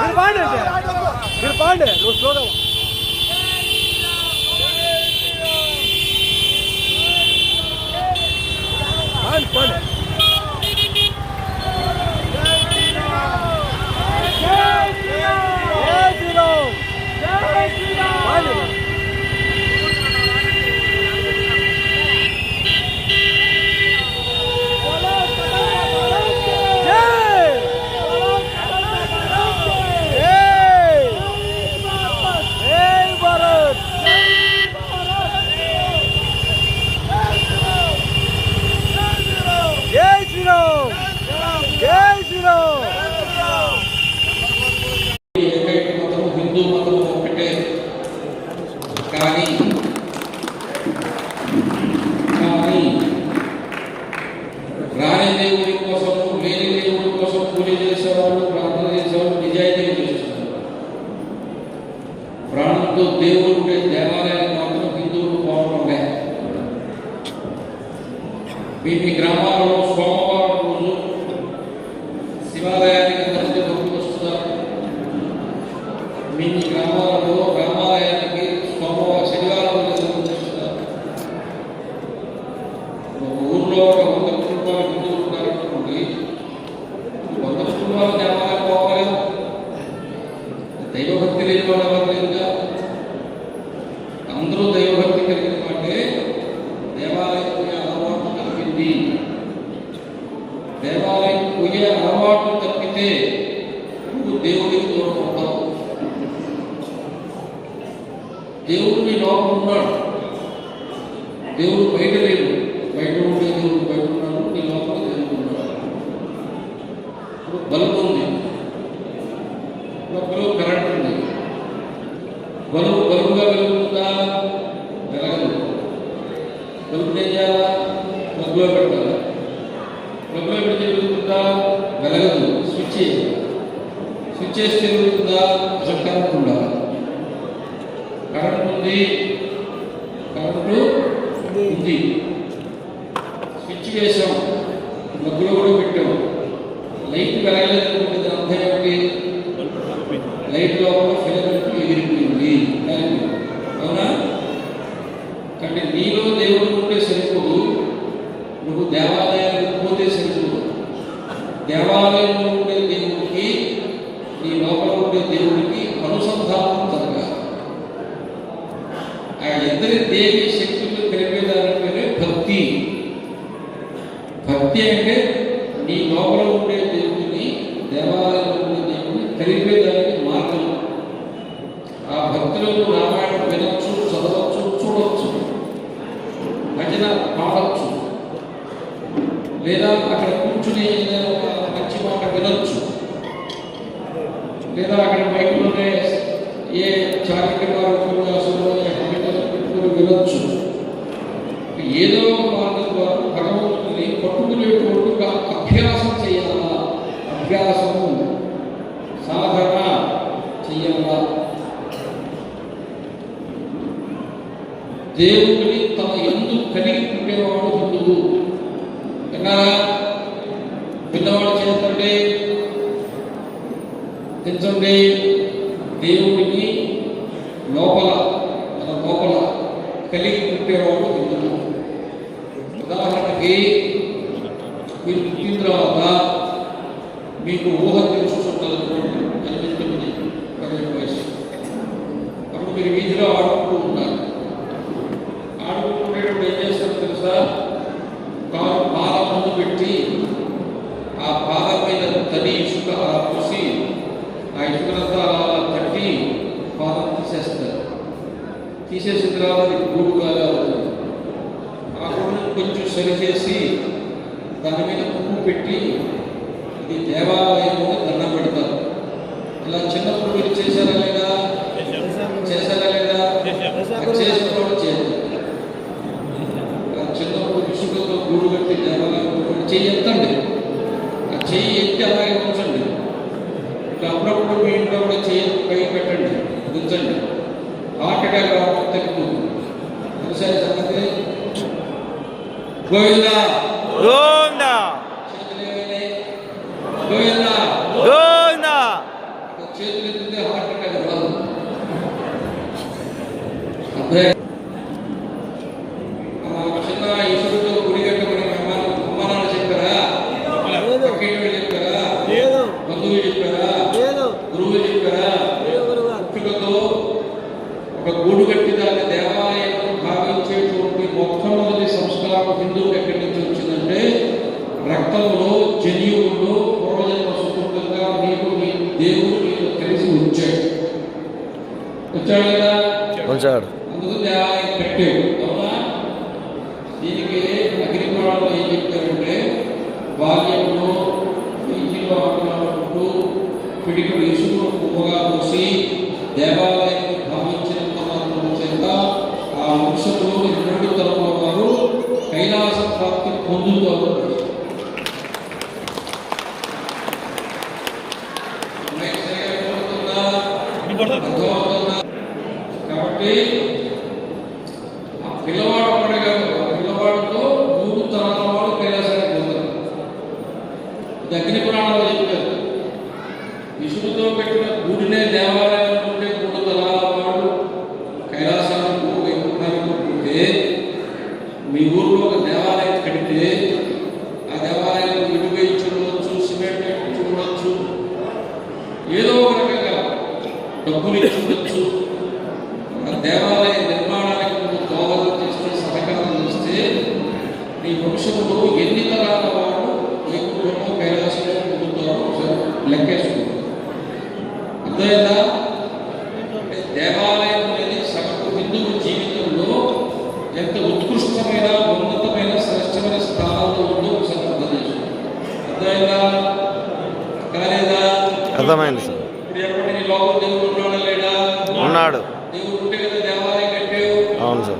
మీరు పాండి అంటే మీరు పాండి నువ్వు O imigrão parou ప్రభుత్వం ఎప్పుడు తిరుగుతుందా? వెలగదు. స్విచ్ స్విచ్ చేసి తిరుగుతుందా? కరెంట్ ఉండాలి కరెంట్ ఉంది. కరెంటు ఉంది. స్విచ్ వేసాం. మగ్గులో కూడా పెట్టాం. లైట్ వెలగలేదు. పెరిగేదానికి మార్గం. ఆ భక్తులను రామాయణం వినొచ్చు చదవచ్చు చూడవచ్చు భజన పాడవచ్చు లేదా అక్కడ కూర్చుని ఏదైనా ఒక మంచి మాట వినొచ్చు. లేదా అక్కడ బయటలోనే ఏ చారిత్రక ఉపన్యాసంలో పెట్టుకుని వినొచ్చు. ఏదో మార్గం ద్వారా భగవంతుని పట్టుకునేటువంటి అభ్యాసం చేయాలా? అభ్యాసము. ದೇವುಗಳಿಗೆ ತಮ್ಮ ಎಂದು ಕಲಿಗೆ ಪ್ರಯೋಗವನ್ನು ಹೊಂದುವು ಎಲ್ಲ ಭಿನ್ನವಾಡ చేస్తుండే తెలుసుండే దేవుడిని లోపల మన లోపల కలిగి పుట్టేవాడు హిందువు ఉదాహరణకి మీరు పుట్టిన తర్వాత మీకు ఊహ తెలుసు సరిచేసి చేసి దాని మీద పువ్వు పెట్టి ఇది దేవాలయంలో దండం పెడతారు ఇలా చిన్నప్పుడు మీరు చేశారా లేదా? చేశారా లేదా? అది చేసినప్పుడు చేయాలి ఆ చిన్నప్పుడు ఇసుకతో గూడు కట్టి దేవాలయంలో పెట్టి చెయ్యి ఎత్తండి. ఆ చెయ్యి ఎత్తి అలాగే ఉంచండి. ఇట్లా అప్పుడప్పుడు మీ ఇంట్లో కూడా చెయ్యి పై పెట్టండి. ఉంచండి. హార్ట్ అటాక్ రావడం తగ్గిపోతుంది. వ్యవసాయ సంగతి 고맙습니다. 고맙습니다. 고맙습니다. 네. ఉంచాడు అందుకు దేవాలయం కట్టాడు అవునా దీనికి అగ్నిపురాణంలో ఏం చెప్తారంటే బాల్యంలో ఇంటిలో ఆడుకున్నప్పుడు పిడికడు ఇసుకు ఉప్పుగా పోసి దేవాలయం భావించినంత మాత్రం చేత ఆ వంశంలో రెండు తరముల వారు కైలాస ప్రాప్తి పొందుతారు మైక్ సరిగా వినపడుతుందా? అర్థమవుతుందా? కాబట్టి ఆ పిల్లవాడు ఒకడే కాదు ఆ పిల్లవాడితో మూడు తరాల వాడు కైలాసానికి పోతారు ఇది అగ్ని పురాణంలో చెప్పారు విసుగుతో పెట్టిన గుడినే దేవాలయం ఉంటే మూడు తరాల వాడు కైలాసానికి వైకుంఠానికి ఉంటే మీ ఊర్లో ఒక దేవాలయం కడితే ఆ దేవాలయం ఇటువై చూడవచ్చు సిమెంట్ చూడవచ్చు ఏదో ఒక రకంగా డబ్బులు ఇచ్చి దేవాలయ నిర్మాణానికి నువ్వు దోహదం చేస్తే సహకారం చేస్తే నీ వంశంలో ఎన్ని తరాల నీ వైకుంఠంలో కైలాసంలో పొందుతారో ఒకసారి లెక్కేసుకో. అర్థమైందా? దేవాలయం అనేది సగటు హిందువు జీవితంలో ఎంత ఉత్కృష్టమైన ఉన్నతమైన శ్రేష్టమైన స్థానంలో ఉందో ఒకసారి అర్థం చేసుకో. అర్థమైందా? కాలేదా అర్థమైంది Hamza.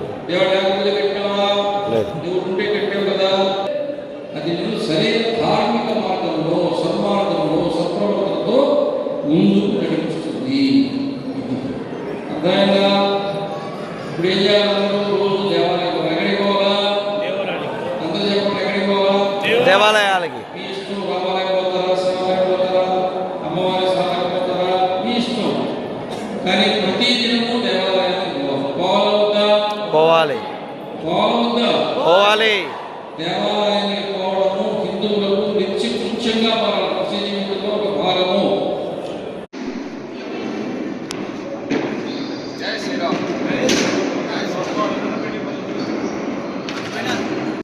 పోవాలి. దేవాలయానికి